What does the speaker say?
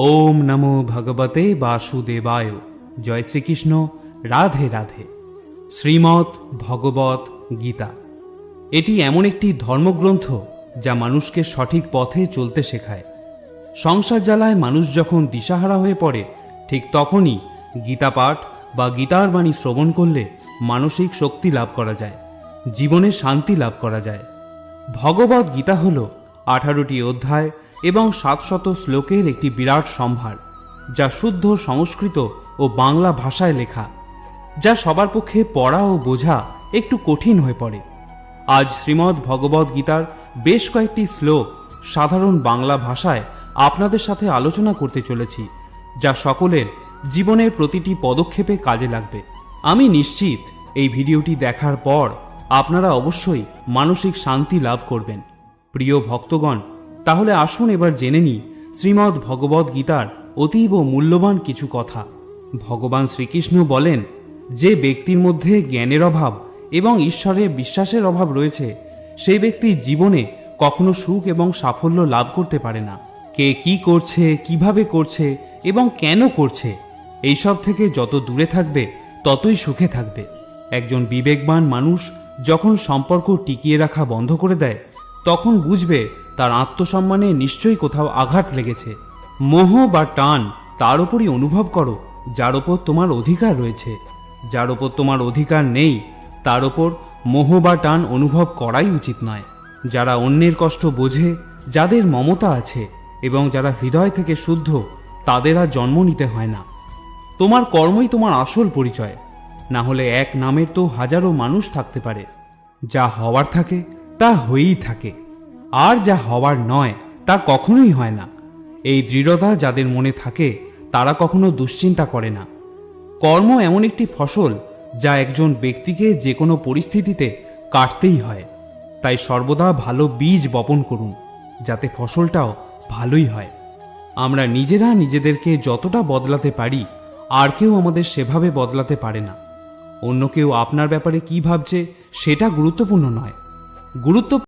ওম নমো ভগবতে বাসুদেবায়। জয় শ্রীকৃষ্ণ। রাধে রাধে। শ্রীমৎ ভগবত গীতা। এটি এমন একটি ধর্মগ্রন্থ যা মানুষকে সঠিক পথে চলতে শেখায়। সংসার জ্বালায় মানুষ যখন দিশাহারা হয়ে পড়ে, ঠিক তখনই গীতা পাঠ বা গীতার বাণী শ্রবণ করলে মানসিক শক্তি লাভ করা যায়, জীবনে শান্তি লাভ করা যায়। ভগবত গীতা হল আঠারোটি অধ্যায় এবং সাতশত শ্লোকের একটি বিরাট সম্ভার, যা শুদ্ধ সংস্কৃত ও বাংলা ভাষায় লেখা, যা সবার পক্ষে পড়া ও বোঝা একটু কঠিন হয়ে পড়ে। আজ শ্রীমদ্ ভগবত গীতার বেশ কয়েকটি শ্লোক সাধারণ বাংলা ভাষায় আপনাদের সাথে আলোচনা করতে চলেছি, যা সকলের জীবনের প্রতিটি পদক্ষেপে কাজে লাগবে। আমি নিশ্চিত এই ভিডিওটি দেখার পর আপনারা অবশ্যই মানসিক শান্তি লাভ করবেন। প্রিয় ভক্তগণ, তাহলে আসুন এবার জেনে নিই শ্রীমদ্ ভগবত গীতার অতীব মূল্যবান কিছু কথা। ভগবান শ্রীকৃষ্ণ বলেন, যে ব্যক্তির মধ্যে জ্ঞানের অভাব এবং ঈশ্বরে বিশ্বাসের অভাব রয়েছে সেই ব্যক্তি জীবনে কখনো সুখ এবং সাফল্য লাভ করতে পারে না। কে কি করছে, কীভাবে করছে এবং কেন করছে, এইসব থেকে যত দূরে থাকবে, ততই সুখে থাকবে। একজন বিবেকবান মানুষ যখন সম্পর্ক টিকিয়ে রাখা বন্ধ করে দেয় তখন বুঝবে তার আত্মসম্মানে নিশ্চয়ই কোথাও আঘাত লেগেছে। মোহ বা টান তার উপরই অনুভব করো, যার ওপর তোমার অধিকার রয়েছে। যার ওপর তোমার অধিকার নেই, তার ওপর মোহ বা টান অনুভব করাই উচিত নয়। যারা অন্যের কষ্ট বোঝে, যাদের মমতা আছে এবং যারা হৃদয় থেকে শুদ্ধ, তাদের আর জন্ম নিতে হয় না। তোমার কর্মই তোমার আসল পরিচয়। না হলে এক নামের তো হাজারো মানুষ থাকতে পারে। যা হওয়ার থাকে তা হয়েই থাকে। আর যা হওয়ার নয়, তা কখনোই হয় না। এই দৃঢ়তা যাদের মনে থাকে, তারা কখনো দুশ্চিন্তা করে না। কর্ম এমন একটি ফসল, যা একজন ব্যক্তিকে যে কোনো পরিস্থিতিতে কাটতেই হয়। তাই সর্বদা ভালো বীজ বপন করুন, যাতে ফসলটাও ভালোই হয়। আমরা নিজেরা নিজেদেরকে যতটা বদলাতে পারি, আর কেউ আমাদের সেভাবে বদলাতে পারে না। অন্য কেউ আপনার ব্যাপারে কি ভাবছে, সেটা গুরুত্বপূর্ণ নয়। গুরুত্ব